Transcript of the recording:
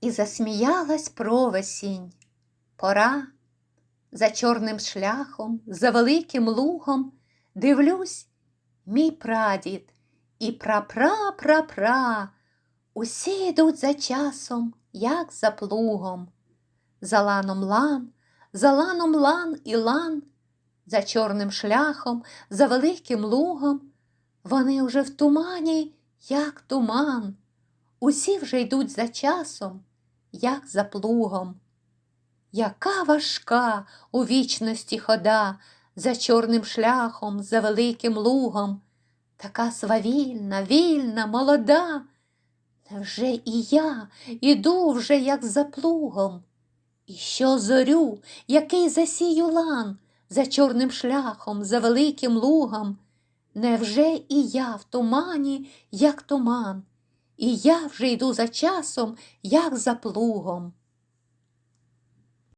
І засміялась провесінь. Пора за чорним шляхом, за великим лугом, дивлюсь, мій прадід і пра-пра-пра-пра, усі йдуть за часом, як за плугом. За ланом лан, за ланом лан і лан, за чорним шляхом, за великим лугом, вони вже в тумані, як туман. Усі вже йдуть за часом, як за плугом. Яка важка у вічності хода за чорним шляхом, за великим лугом, така свавільна, вільна, молода. Невже і я іду вже, як за плугом? І що зорю, який засію лан за чорним шляхом, за великим лугом? Невже і я в тумані, як туман, і я вже йду за часом, як за плугом?